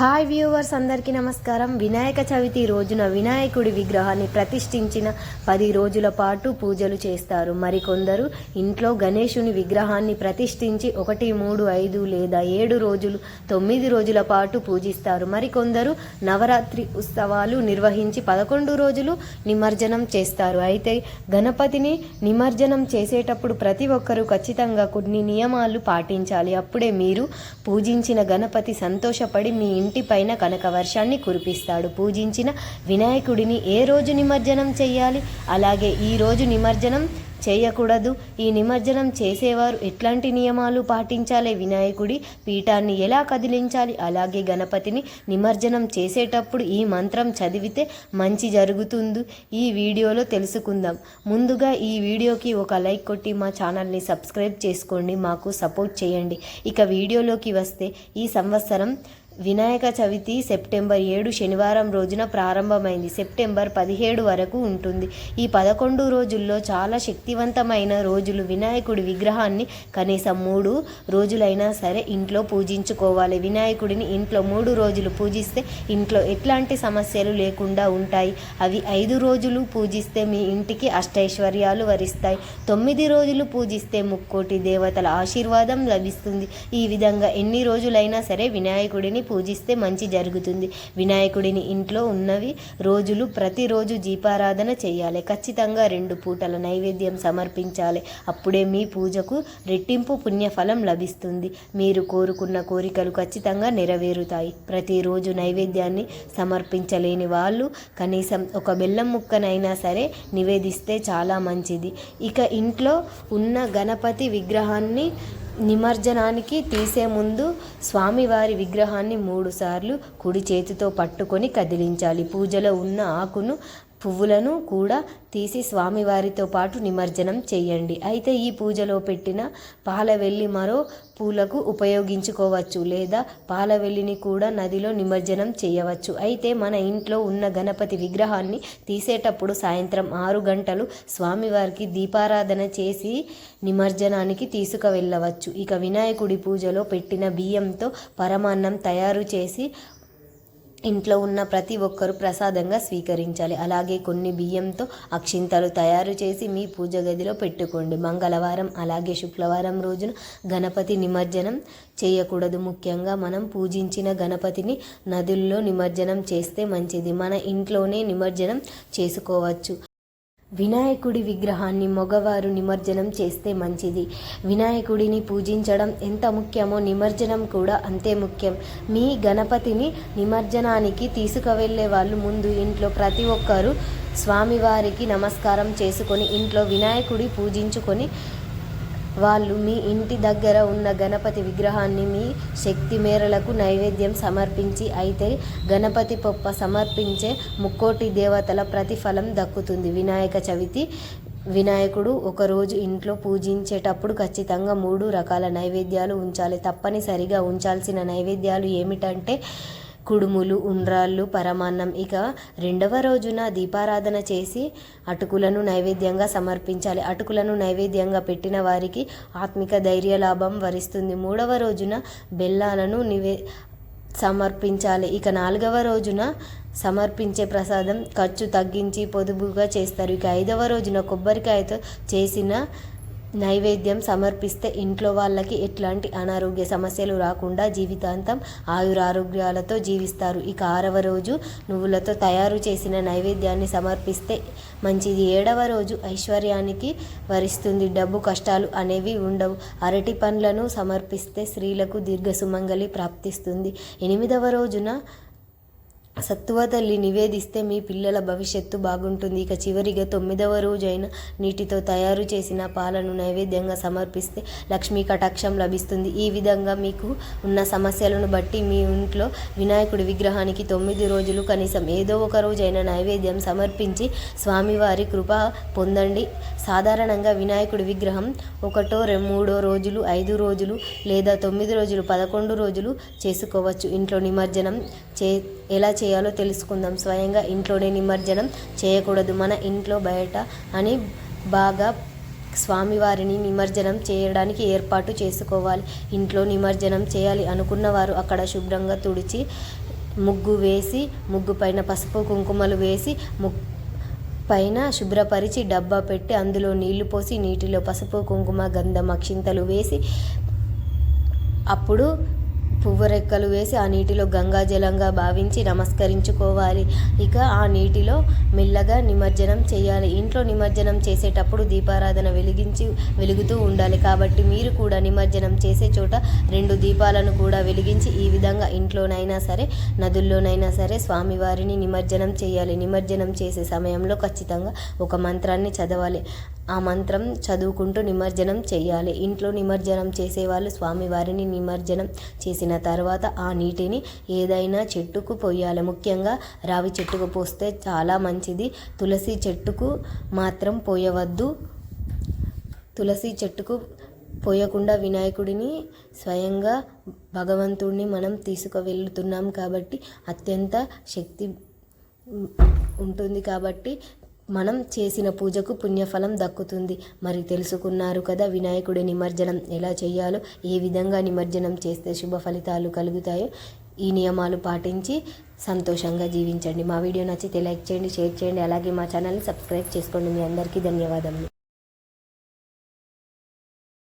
Hi viewers అందరికీ నమస్కారం. వినాయక చవితి రోజున వినాయకుడి విగ్రహాన్ని ప్రతిష్ఠించిన పది రోజుల పాటు పూజలు చేస్తారు. మరికొందరు ఇంట్లో గణేశుని విగ్రహాన్ని ప్రతిష్ఠించి ఒకటి మూడు ఐదు లేదా ఏడు రోజులు తొమ్మిది రోజుల పాటు పూజిస్తారు. మరికొందరు నవరాత్రి ఉత్సవాలు నిర్వహించి పదకొండు రోజులు నిమజ్జనం చేస్తారు. అయితే గణపతిని నిమజ్జనం చేసేటప్పుడు ప్రతి ఒక్కరూ ఖచ్చితంగా కొన్ని నియమాలు పాటించాలి. అప్పుడే మీరు పూజించిన గణపతి సంతోషపడి మీ ఇంటిపైన కనక వర్షాన్ని కురిపిస్తాడు. పూజించిన వినాయకుడిని ఏ రోజు నిమజ్జనం చేయాలి అలాగే ఈ రోజు నిమజ్జనం చేయకూడదు. ఈ నిమజ్జనం చేసేవారు ఎట్లాంటి నియమాలు పాటించాలి వినాయకుడి? పీఠాన్ని ఎలా కదిలించాలి? అలాగే గణపతిని నిమజ్జనం చేసేటప్పుడు ఈ మంత్రం చదివితే మంచి జరుగుతుంది. ఈ వీడియోలో తెలుసుకుందాం. ముందుగా ఈ వీడియోకి ఒక లైక్ కొట్టి మా ఛానల్ని సబ్స్క్రైబ్ చేసుకోండి. మాకు సపోర్ట్ చేయండి. ఇక వీడియోలోకి వస్తే ఈ సంవత్సరం వినాయక చవితి సెప్టెంబర్ ఏడు శనివారం రోజున ప్రారంభమైంది. సెప్టెంబర్ పదిహేడు వరకు ఉంటుంది. ఈ పదకొండు రోజుల్లో చాలా శక్తివంతమైన రోజులు. వినాయకుడి విగ్రహాన్ని కనీసం మూడు రోజులైనా సరే ఇంట్లో పూజించుకోవాలి. వినాయకుడిని ఇంట్లో మూడు రోజులు పూజిస్తే ఇంట్లో ఎట్లాంటి సమస్యలు లేకుండా ఉంటాయి. అవి ఐదు రోజులు పూజిస్తే మీ ఇంటికి అష్టైశ్వర్యాలు వరిస్తాయి. తొమ్మిది రోజులు పూజిస్తే ముక్కోటి దేవతల ఆశీర్వాదం లభిస్తుంది. ఈ విధంగా ఎన్ని రోజులైనా సరే వినాయకుడిని పూజిస్తే మంచి జరుగుతుంది. వినాయకుడిని ఇంట్లో ఉన్నవి రోజులు ప్రతిరోజు దీపారాధన చేయాలి. ఖచ్చితంగా రెండు పూటల నైవేద్యం సమర్పించాలి. అప్పుడే మీ పూజకు రెట్టింపు పుణ్యఫలం లభిస్తుంది. మీరు కోరుకున్న కోరికలు ఖచ్చితంగా నెరవేరుతాయి. ప్రతిరోజు నైవేద్యాన్ని సమర్పించలేని వాళ్ళు కనీసం ఒక బెల్లం ముక్కనైనా సరే నివేదిస్తే చాలా మంచిది. ఇక ఇంట్లో ఉన్న గణపతి విగ్రహాన్ని నిమజ్జనానికి తీసే ముందు స్వామివారి విగ్రహాన్ని మూడుసార్లు కుడి చేతితో పట్టుకొని కదిలించాలి. పూజలో ఉన్న ఆకును పువ్వులను కూడా తీసి స్వామివారితో పాటు నిమజ్జనం చేయండి. అయితే ఈ పూజలో పెట్టిన పాలవెల్లి మరో పూలకు ఉపయోగించుకోవచ్చు లేదా పాలవెల్లిని కూడా నదిలో నిమజ్జనం చేయవచ్చు. అయితే మన ఇంట్లో ఉన్న గణపతి విగ్రహాన్ని తీసేటప్పుడు సాయంత్రం ఆరు గంటలు స్వామివారికి దీపారాధన చేసి నిమజ్జనానికి తీసుకువెళ్ళవచ్చు. ఇక వినాయకుడి పూజలో పెట్టిన బియ్యంతో పరమాన్నం తయారు చేసి ఇంట్లో ఉన్న ప్రతి ఒక్కరూ ప్రసాదంగా స్వీకరించాలి. అలాగే కొన్ని బియ్యంతో అక్షింతలు తయారు చేసి మీ పూజ గదిలో పెట్టుకోండి. మంగళవారం అలాగే శుక్రవారం రోజున గణపతి నిమజ్జనం చేయకూడదు. ముఖ్యంగా మనం పూజించిన గణపతిని నదుల్లో నిమజ్జనం చేస్తే మంచిది. మన ఇంట్లోనే నిమజ్జనం చేసుకోవచ్చు. వినాయకుడి విగ్రహాన్ని మగవారు నిమజ్జనం చేస్తే మంచిది. వినాయకుడిని పూజించడం ఎంత ముఖ్యమో నిమజ్జనం కూడా అంతే ముఖ్యం. మీ గణపతిని నిమజ్జనానికి తీసుకువెళ్ళే వాళ్ళు ముందు ఇంట్లో ప్రతి ఒక్కరూ స్వామివారికి నమస్కారం చేసుకొని ఇంట్లో వినాయకుడి పూజించుకొని వాళ్ళు మీ ఇంటి దగ్గర ఉన్న గణపతి విగ్రహాన్ని మీ శక్తి మేరలకు నైవేద్యం సమర్పించి అయితే గణపతి పొప్ప సమర్పించే ముక్కోటి దేవతల ప్రతిఫలం దక్కుతుంది. వినాయక చవితి వినాయకుడు ఒకరోజు ఇంట్లో పూజించేటప్పుడు ఖచ్చితంగా మూడు రకాల నైవేద్యాలు ఉంచాలి. తప్పనిసరిగా ఉంచాల్సిన నైవేద్యాలు ఏమిటంటే కుడుములు ఉండ్రాళ్ళు పరమాన్నం. ఇక రెండవ రోజున దీపారాధన చేసి అటుకులను నైవేద్యంగా సమర్పించాలి. అటుకులను నైవేద్యంగా పెట్టిన వారికి ఆత్మిక ధైర్య లాభం వరిస్తుంది. మూడవ రోజున బెల్లాలను నివే సమర్పించాలి. ఇక నాలుగవ రోజున సమర్పించే ప్రసాదం ఖర్చు తగ్గించి పొదుపుగా చేస్తారు. ఇక ఐదవ రోజున కొబ్బరికాయతో చేసిన నైవేద్యం సమర్పిస్తే ఇంట్లో వాళ్ళకి ఎట్లాంటి అనారోగ్య సమస్యలు రాకుండా జీవితాంతం ఆయురారోగ్యాలతో జీవిస్తారు. ఇక ఆరవ రోజు నువ్వులతో తయారు చేసిన నైవేద్యాన్ని సమర్పిస్తే మంచిది. ఏడవ రోజు ఐశ్వర్యానికి వరిస్తుంది. డబ్బు కష్టాలు అనేవి ఉండవు. అరటి పండ్లను సమర్పిస్తే స్త్రీలకు దీర్ఘ సుమంగలి ప్రాప్తిస్తుంది. ఎనిమిదవ రోజున సత్తువ తల్లి నివేదిస్తే మీ పిల్లల భవిష్యత్తు బాగుంటుంది. ఇక చివరిగా తొమ్మిదవ రోజైన నీటితో తయారు చేసిన పాలను నైవేద్యంగా సమర్పిస్తే లక్ష్మీ కటాక్షం లభిస్తుంది. ఈ విధంగా మీకు ఉన్న సమస్యలను బట్టి మీ ఇంట్లో వినాయకుడి విగ్రహానికి తొమ్మిది రోజులు కనీసం ఏదో ఒక రోజైన నైవేద్యం సమర్పించి స్వామివారి కృప పొందండి. సాధారణంగా వినాయకుడి విగ్రహం ఒకటో రె మూడో రోజులు ఐదు రోజులు లేదా తొమ్మిది రోజులు పదకొండు రోజులు చేసుకోవచ్చు. ఇంట్లో నిమజ్జనం చే ఎలా చేయాలో తెలుసుకుందాం. స్వయంగా ఇంట్లోనే నిమజ్జనం చేయకూడదు. మన ఇంట్లో బయట అని బాగా స్వామివారిని నిమజ్జనం చేయడానికి ఏర్పాటు చేసుకోవాలి. ఇంట్లో నిమజ్జనం చేయాలి అనుకున్న వారు అక్కడ శుభ్రంగా తుడిచి ముగ్గు వేసి ముగ్గు పైన పసుపు కుంకుమలు వేసి ముగ్ పైన శుభ్రపరిచి డబ్బా పెట్టి అందులో నీళ్ళు పోసి నీటిలో పసుపు కుంకుమ గంధం అక్షింతలు వేసి అప్పుడు పువ్వు రెక్కలు వేసి ఆ నీటిలో గంగా జలంగా భావించి నమస్కరించుకోవాలి. ఇక ఆ నీటిలో మెల్లగా నిమజ్జనం చేయాలి. ఇంట్లో నిమజ్జనం చేసేటప్పుడు దీపారాధన వెలిగించి వెలుగుతూ ఉండాలి. కాబట్టి మీరు కూడా నిమజ్జనం చేసే చోట రెండు దీపాలను కూడా వెలిగించి ఈ విధంగా ఇంట్లోనైనా సరే నదుల్లోనైనా సరే స్వామివారిని నిమజ్జనం చేయాలి. నిమజ్జనం చేసే సమయంలో ఖచ్చితంగా ఒక మంత్రాన్ని చదవాలి. ఆ మంత్రం చదువుకుంటూ నిమజ్జనం చేయాలి. ఇంట్లో నిమజ్జనం చేసేవాళ్ళు స్వామివారిని నిమజ్జనం చేసిన తర్వాత ఆ నీటిని ఏదైనా చెట్టుకు పోయాలి. ముఖ్యంగా రావి చెట్టుకు పోస్తే చాలా మంచిది. తులసి చెట్టుకు మాత్రం పోయవద్దు. తులసి చెట్టుకు పోయకుండా వినాయకుడిని స్వయంగా భగవంతుడిని మనం తీసుకువెళ్తున్నాం కాబట్టి అత్యంత శక్తి ఉంటుంది కాబట్టి మనం చేసిన పూజకు పుణ్యఫలం దక్కుతుంది. మరి తెలుసుకున్నారు కదా వినాయకుడి నిమజ్జనం ఎలా చేయాలో ఏ విధంగా నిమజ్జనం చేస్తే శుభ ఫలితాలు కలుగుతాయో. ఈ నియమాలు పాటించి సంతోషంగా జీవించండి. మా వీడియో నచ్చితే లైక్ చేయండి షేర్ చేయండి. అలాగే మా ఛానల్ని సబ్స్క్రైబ్ చేసుకోండి. మీ అందరికీ ధన్యవాదములు.